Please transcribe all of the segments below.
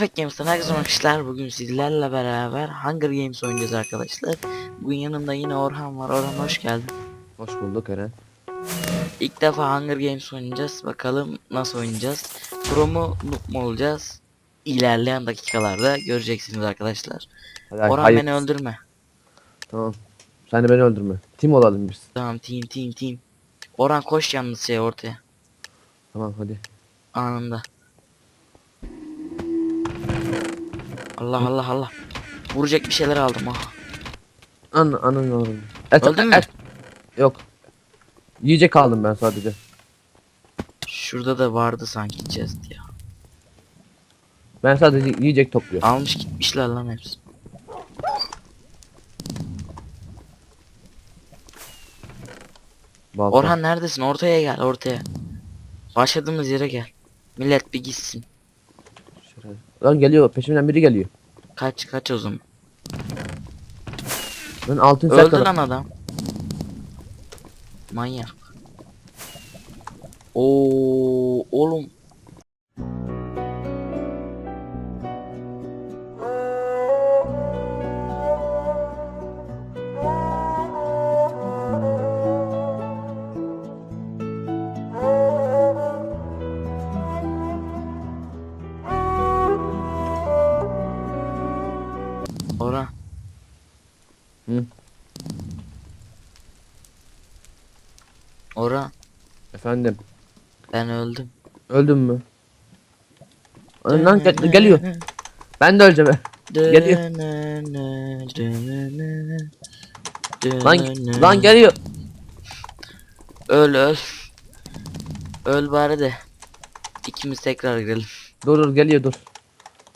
Perfect Games'ten herkese arkadaşlar bugün sizlerle beraber Hunger Games oynayacağız arkadaşlar. Bugün yanımda yine Orhan var. Orhan hoş geldin. Hoş bulduk Eren. İlk defa Hunger Games oynayacağız. Bakalım nasıl oynayacağız. Pro mu noob mu olacağız? İlerleyen dakikalarda göreceksiniz arkadaşlar. Hadi, Orhan hayır. beni öldürme. Tamam. Sen de beni öldürme. Tim olalım biz. Tamam team team team. Orhan koş yalnız şey ortaya. Tamam hadi. Anında. Allah Allah Allah. Vuracak bir şeyler aldım ah. An anın oğlum. Et, Öldün mü? et. Yok. Yiyecek aldım ben sadece. Şurada da vardı sanki chest ya. Ben sadece yiyecek topluyorum. Almış gitmişler lan hepsi. Balta. Orhan neredesin? Ortaya gel ortaya. Başladığımız yere gel. Millet bir gitsin. Lan geliyor. Peşimden biri geliyor. Kaç kaç o zaman. Ben altın Öldü set lan adam. Manyak. Oo oğlum. Efendim. Ben öldüm. Öldün mü? Lan lan gel- geliyor. Ben de öleceğim. Geliyor. Lan lan geliyor. Öl öl. Öl bari de. İkimiz tekrar girelim. Dur dur geliyor dur.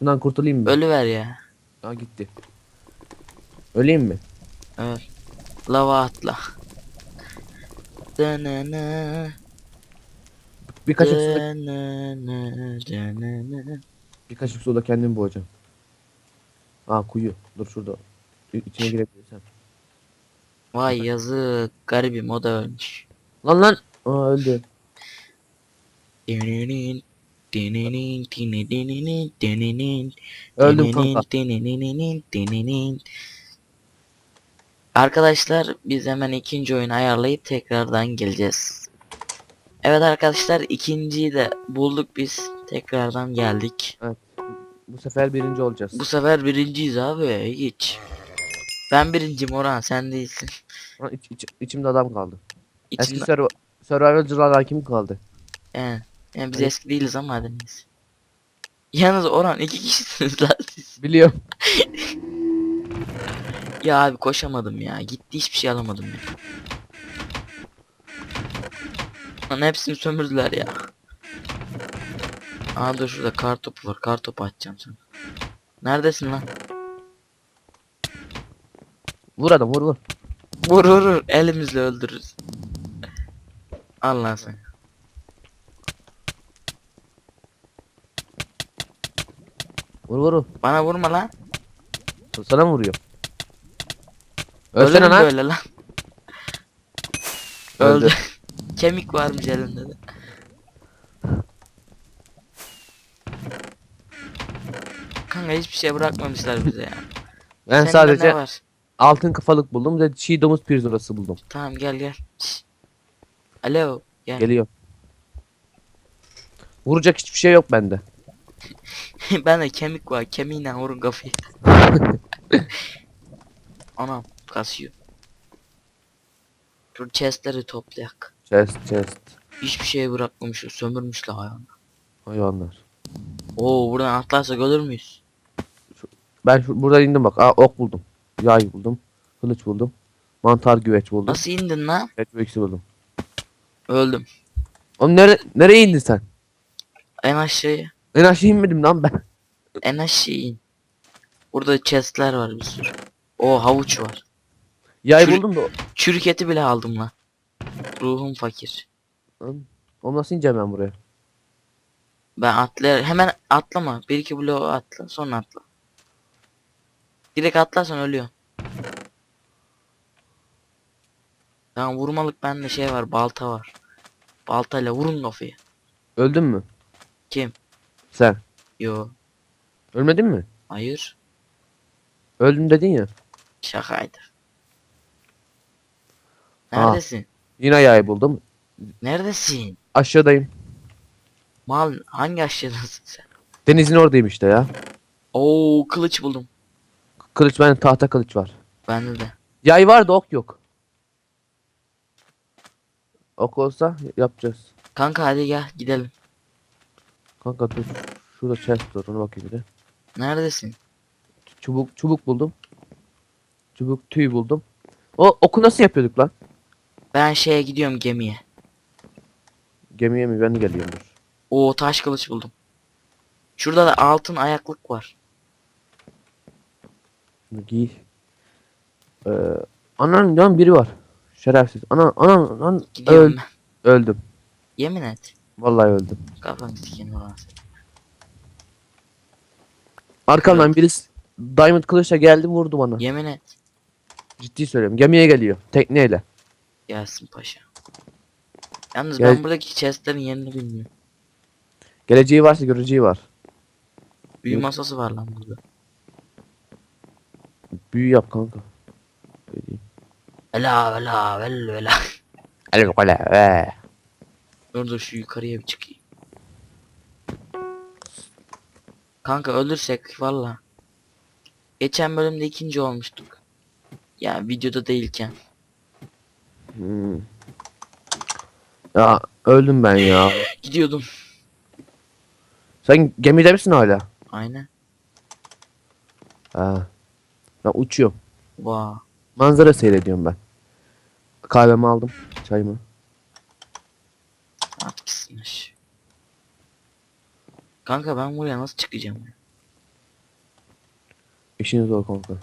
Bundan kurtulayım mı? Ölü ver ya. Aa gitti. Öleyim mi? Öl. Lava atla. Dönene, Bir kaşık suda, bir kaşık suda kendimi boğacağım. Aa kuyu. Dur şurada. İ- İçine girebilirsem. Vay yazık. Garibim o da ölmüş. Lan lan. Aa öldü. Öldüm kanka. Arkadaşlar biz hemen ikinci oyunu ayarlayıp tekrardan geleceğiz. Evet arkadaşlar ikinciyi de bulduk biz. Tekrardan geldik. Bu sefer birinci olacağız. Bu sefer birinciyiz abi hiç. Ben birinciyim Orhan sen değilsin. Lan iç, iç- içimde adam kaldı. Eski İçimde, server Survival'cılardan kim kaldı? yani, yani biz Evet. eski değiliz ama hadi neyse. Yalnız Orhan iki kişisiniz lan siz. Biliyorum. Ya abi koşamadım ya. Gitti hiçbir şey alamadım ya. Lan hepsini sömürdüler ya. Aa dur şurada kar topu var. Kar topu atacağım sana. Neredesin lan? Vur adam vur vur. Vur vur vur. Elimizle öldürürüz. Allah sen. Vur vur. vur. Bana vurma lan. Sana mı vuruyor? Ölsene lan. böyle lan? Öldü. Öldü. Kemik varmış elinde de. Kanka hiçbir şey bırakmamışlar bize ya. Ben Senin de sadece ne var? altın kafalık buldum ve çiğ domuz pirzolası buldum. Tamam gel gel. Şşş. Alo gel. Geliyor. Vuracak hiçbir şey yok bende. ben de kemik var. Kemiğiyle vurun kafayı. Anam kasıyor. Şu chestleri toplayak. Chest chest. Hiçbir şey bırakmamış. Sömürmüşler hayvan. Hayvanlar. Oo buradan atlarsak ölür müyüz? Ben şu, burada indim bak. Aa ok buldum. Yay buldum. Kılıç buldum. Mantar güveç buldum. Nasıl indin lan? Et büyüksü buldum. Öldüm. Oğlum nere nereye indin sen? En aşağıya. En aşağı inmedim lan ben. En aşağı in. Burada chestler var bir sürü. O havuç var. Yay Çürü- buldum da. Çürük eti bile aldım lan. Ruhum fakir. Lan, Oğlum nasıl ineceğim ben buraya? Ben atla hemen atlama. Bir iki bloğu atla sonra atla. Direkt atlarsan ölüyor. Tamam vurmalık bende şey var balta var. Baltayla vurun kafayı. Öldün mü? Kim? Sen. Yo. Ölmedin mi? Hayır. Öldüm dedin ya. Şakaydı. Aa. Neredesin? Yine yay buldum. Neredesin? Aşağıdayım. Mal hangi aşağıdasın sen? Denizin oradayım işte ya. Oo kılıç buldum. Kılıç benim tahta kılıç var. Bende de. Yay var da ok yok. Ok olsa yapacağız. Kanka hadi gel gidelim. Kanka dur. Şurada chest var ona bakayım bir de. Neredesin? Çubuk çubuk buldum. Çubuk tüy buldum. O oku nasıl yapıyorduk lan? Ben şeye gidiyorum gemiye. Gemiye mi ben de geliyorum. Oo taş kılıç buldum. Şurada da altın ayaklık var. Giy. Ee, anan yan biri var. Şerefsiz. Ana anan lan Gidiyorum öl, öldüm. Yemin et. Vallahi öldüm. Sikeyim ulan sen. Arkamdan birisi Diamond kılıçla geldi vurdu bana. Yemin et. Ciddi söylüyorum. Gemiye geliyor. Tekneyle. Gelsin paşa. Yalnız Gel- ben buradaki chestlerin yerini bilmiyorum. Geleceği varsa göreceği var. Büyü Yok. masası var lan burada. Büyü yap kanka. Ela ela vel ela. Hadi bakalım. Ee. Dur dur şu yukarıya bir çıkayım. Kanka ölürsek valla. Geçen bölümde ikinci olmuştuk. Ya videoda değilken. Hmm. Ya öldüm ben ya. Gidiyordum. Sen gemide misin hala? Aynen. Ha. Ben uçuyorum. Vaa. Manzara seyrediyorum ben. Kahvemi aldım. Çayımı. Gitsinler. Kanka ben buraya nasıl çıkacağım? ya? İşin zor kanka.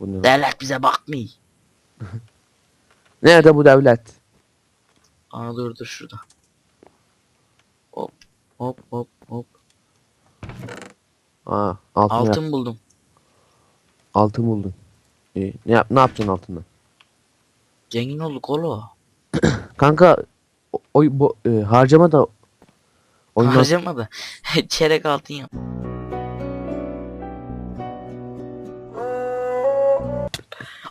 Bu ne? Devlet bize bakmıyor. Nerede bu devlet? Aa dur dur şurada. Hop hop hop hop. Aa, altın altın, Altın buldum. altın buldun. İyi. Ne yap ne yapacaksın altından? Zengin olduk oğlum. Kanka o, o bu e, harcama da oyundan Harcama da. Çeyrek altın yap.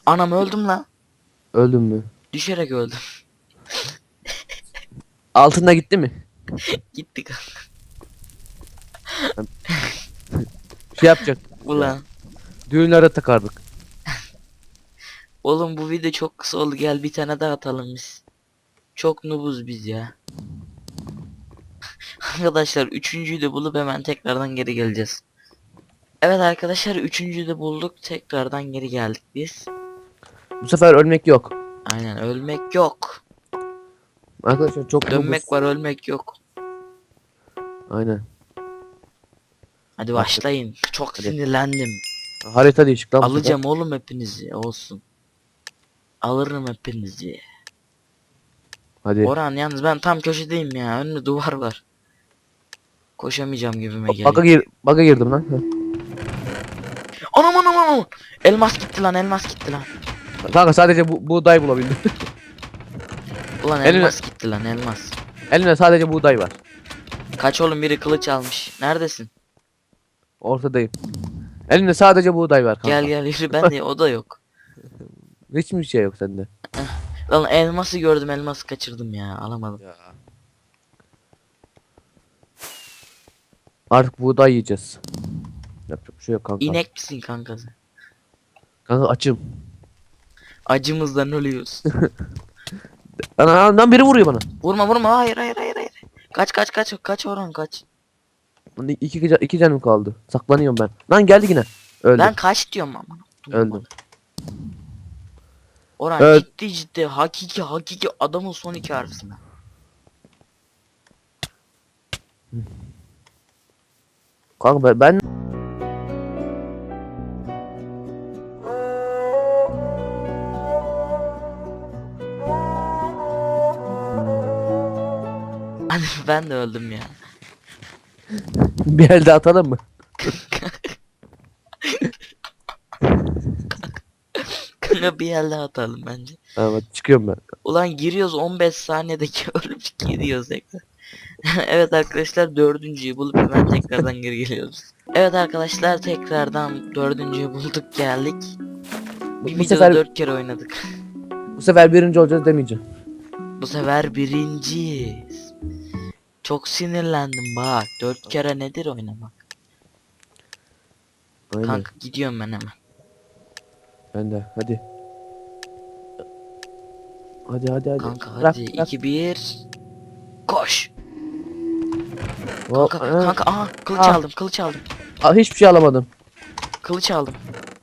Anam öldüm lan. öldün mü? Düşerek öldüm. Altında gitti mi? Gitti kanka. Şey yapacak. Ulan. Düğünlere takardık. Oğlum bu video çok kısa oldu. Gel bir tane daha atalım biz. Çok nubuz biz ya. arkadaşlar üçüncüyü de bulup hemen tekrardan geri geleceğiz. Evet arkadaşlar üçüncüyü de bulduk. Tekrardan geri geldik biz. Bu sefer ölmek yok. Aynen ölmek yok. Arkadaşlar çok Dönmek var ölmek yok. Aynen. Hadi başlayın. Çok Hadi. sinirlendim. Harita değişik lan. Alacağım oğlum hepinizi olsun. Alırım hepinizi. Hadi. Orhan yalnız ben tam köşedeyim ya. Önümde duvar var. Koşamayacağım gibime geliyor. gir baka girdim lan. Anam anam anam. Elmas gitti lan elmas gitti lan. Kanka sadece bu buğday bulabildim. Ulan Eline- elmas gitti lan elmas. Elimde sadece buğday var. Kaç oğlum biri kılıç almış. Neredesin? Ortadayım. Elimde sadece buğday var kanka. Gel gel yürü ben de o da yok. Hiç mi şey yok sende? Lan elması gördüm elması kaçırdım ya alamadım. Ya. Artık buğday yiyeceğiz. Yapacak bir şey yok kanka. İnek misin kanka sen? Kanka açım. Acımızdan ölüyoruz. Lan biri vuruyor bana. vurma vurma hayır hayır hayır hayır. Kaç kaç kaç kaç Orhan kaç. Lan iki, iki, iki canım kaldı. Saklanıyorum ben. Lan geldi yine. Öldüm. Ben kaç diyorum ama. Öldüm. Orhan Evet. ciddi ciddi hakiki hakiki adamın son iki harfisine. Kanka ben, ben ben de öldüm ya. bir elde atalım mı? Kanka bir elde atalım bence. Evet çıkıyorum ben. Ulan giriyoruz 15 saniyedeki ölüp giriyoruz tekrar. evet arkadaşlar dördüncüyü bulup hemen tekrardan geri geliyoruz. Evet arkadaşlar tekrardan dördüncüyü bulduk geldik. Bu, Bir bu videoda sefer dört kere oynadık. bu sefer birinci olacağız demeyeceğim. Bu sefer birinciyiz. Çok sinirlendim bak. Dört kere nedir oynamak? Aynen. Kanka gidiyorum ben hemen. Ben de hadi. Hadi hadi hadi. Kanka Bırak, hadi bırak. 2 1 Koş. Hop, Kanka kanka aha kılıç Ah. aldım kılıç aldım. Aa, hiçbir şey alamadım. Kılıç aldım.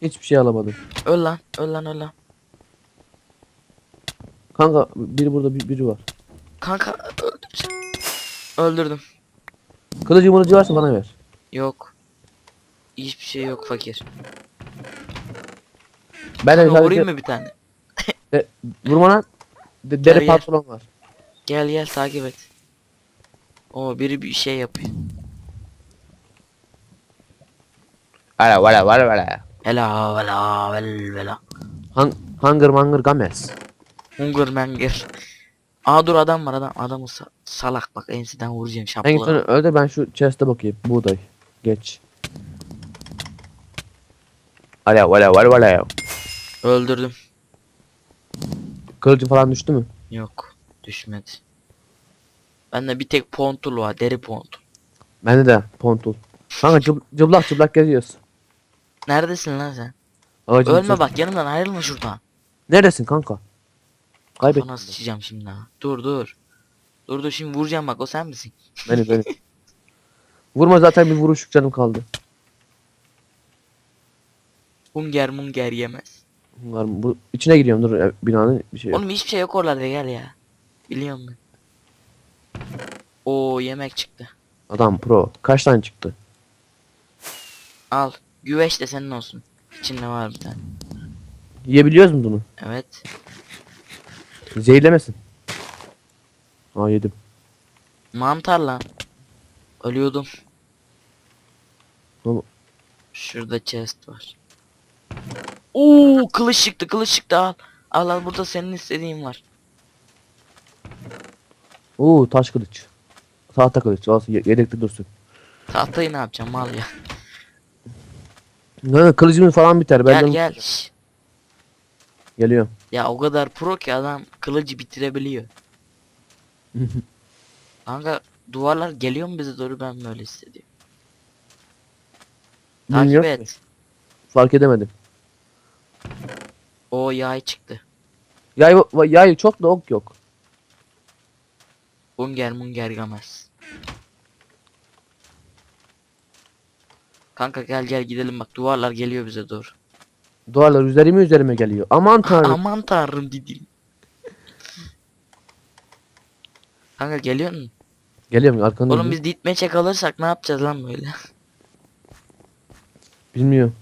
Hiçbir şey alamadım. Öl lan öl lan öl lan. Kanka biri burada bir, biri var. Kanka. Öldürdüm. Kılıcı mılıcı varsa bana ver. Yok. Hiçbir şey yok fakir. Ben de Kanka vurayım sadece mı bir tane? vurma lan. De, deri gel. pantolon var. Gel gel takip et. O biri bir şey yapıyor. Valla valla valla valla. Hela vela vel vela. Hang, hunger manger games. Hunger Menger. Aa dur adam var adam. Adamı sa- salak bak enseden vuracağım En son şapla. öyle ben şu chest'e bakayım. Buğday. Geç. Valla valla valla valla. Öldürdüm. Kılıcı falan düştü mü? Yok düşmedi. Bende bir tek pontul var deri pontul. Bende de pontul. Kanka cıb, cıblak cıblak geziyoruz. Neredesin lan sen? Ağacın Ölme içinde. bak yanımdan ayrılma şuradan. Neredesin kanka? Kaybettim. Kafana sıçacağım şimdi ha. Dur dur. Dur dur şimdi vuracağım bak o sen misin? Beni beni. Vurma zaten bir vuruşluk canım kaldı. Hunger munger yemez. Mı? Bu içine giriyorum dur e, binanın bir şey yok. Oğlum hiçbir şey yok oralarda gel ya. Biliyorum ben. Oo yemek çıktı. Adam pro. Kaç tane çıktı? Al. Güveç de senin olsun. İçinde var bir tane. Yiyebiliyoruz mu bunu? Evet. Zehirlemesin. Aa yedim. Mantar lan. Ölüyordum. Oğlum. Şurada chest var. Oo kılıç çıktı kılıç çıktı al. Al al burada senin istediğin var. Oo taş kılıç. Tahta kılıç. Olsun ye- yedekte dursun. Tahtayı ne yapacağım mal ya. Ne kılıcımız falan biter. Ben gel de gel. Şş. geliyorum. Ya o kadar pro ki adam kılıcı bitirebiliyor. Kanka duvarlar geliyor mu bize doğru ben böyle hissediyorum. Takip Bilmiyorum ki. et. Fark edemedim. O yay çıktı. Yay, yay çok da ok yok. Bunger munger gamez. Kanka gel gel gidelim bak duvarlar geliyor bize doğru. Duvarlar üzerime üzerime geliyor. Aman tanrım. Aman tanrım dedim. Kanka geliyor musun? Geliyorum arkandayım. Oğlum biz ditmeçe kalırsak ne yapacağız lan böyle? Bilmiyorum.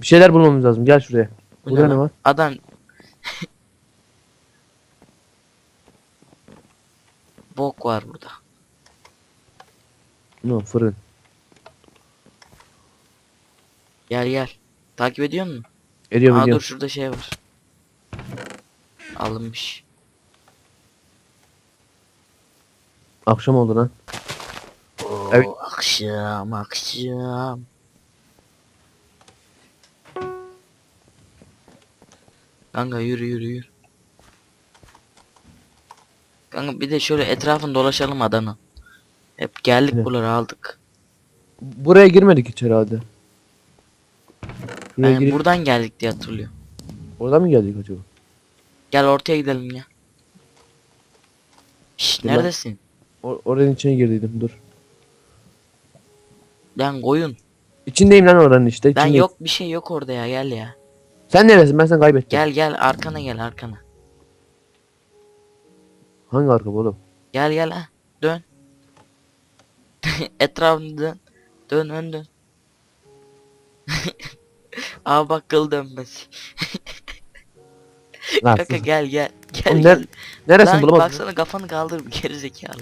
Bir şeyler bulmamız lazım. Gel şuraya. Bu Burada ne var? Adam Bok var burada. No fırın. Gel gel. Takip ediyor musun? Ediyorum Aa dur şurada şey var. Alınmış. Akşam oldu lan. Oo, Evet. akşam akşam. Kanka yürü yürü yürü. Kanka bir de şöyle etrafını dolaşalım adanın. Hep geldik Evet. buraları aldık. Buraya girmedik hiç herhalde. Buraya Yani girip- buradan geldik diye hatırlıyorum. Oradan mı geldik acaba? Gel ortaya gidelim ya. Dur lan. neredesin? Or oranın içine girdiydim dur. Lan koyun. İçindeyim lan oranın işte. Lan içindeyim. yok bir şey yok orada ya gel ya. Sen neresin? Ben seni kaybettim. Gel gel arkana gel arkana. Hangi arka bu oğlum? Gel gel ha. Dön. Etrafını dön. Dön ön dön. Aa bak kıl dönmez. Lan, Kanka sus. gel gel. Gel Oğlum gel. ner- Lan bulamadım. baksana kafanı kaldır bir geri zekalı.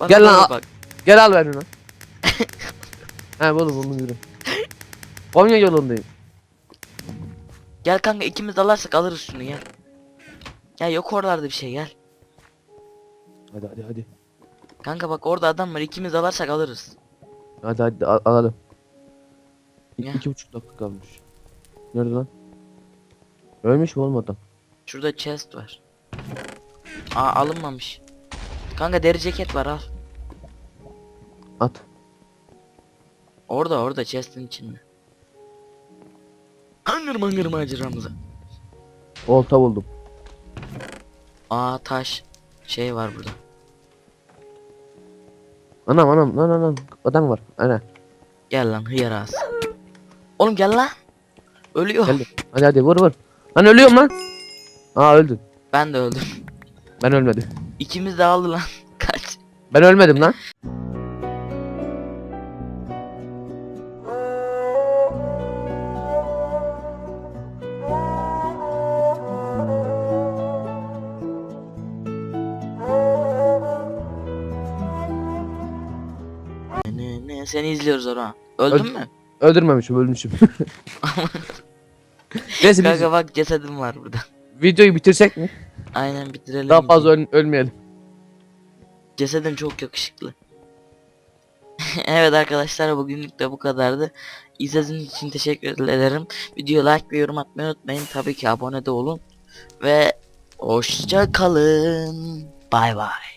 Bak, Gel lan, bana a- Bak. Gel al ver bunu. He buldum buldum yürü. Konya yolundayım. Gel kanka ikimiz dalarsak alırız şunu gel. Ya yok oralarda bir şey gel. Hadi hadi hadi. Kanka bak orada adam var. ikimiz alarsak alırız. Hadi hadi al- alalım. İ- Ya. iki buçuk dakika kalmış. Nerede lan? Ölmüş mü olmadı? Şurada chest var. Aa alınmamış. Kanka deri ceket var al. At. Orada orada chest'in içinde. Hangır mangır maceramıza. Olta buldum. Aa taş. Şey var burada. Anam anam lan anam adam var. Ana Gel lan hıyar ağası. Oğlum gel lan. Ölüyor. geldi. Hadi hadi vur vur. Lan ölüyorum lan. Aa öldün. Ben de öldüm. Ben ölmedim. İkimiz de aldı lan. Kaç. Ben ölmedim lan. Ne, ne, seni izliyoruz Orhan. Öldün Öl- mü? Öldürmemişim ölmüşüm. Neyse biz Kanka bak cesedim var burada. videoyu bitirsek mi? Aynen bitirelim. Daha fazla öl- ölmeyelim. Cesedin çok yakışıklı. evet arkadaşlar bugünlük de bu kadardı. İzlediğiniz için teşekkür ederim. Videoya like ve yorum atmayı unutmayın. Tabii ki abone de olun. Ve hoşça kalın. Bay bay.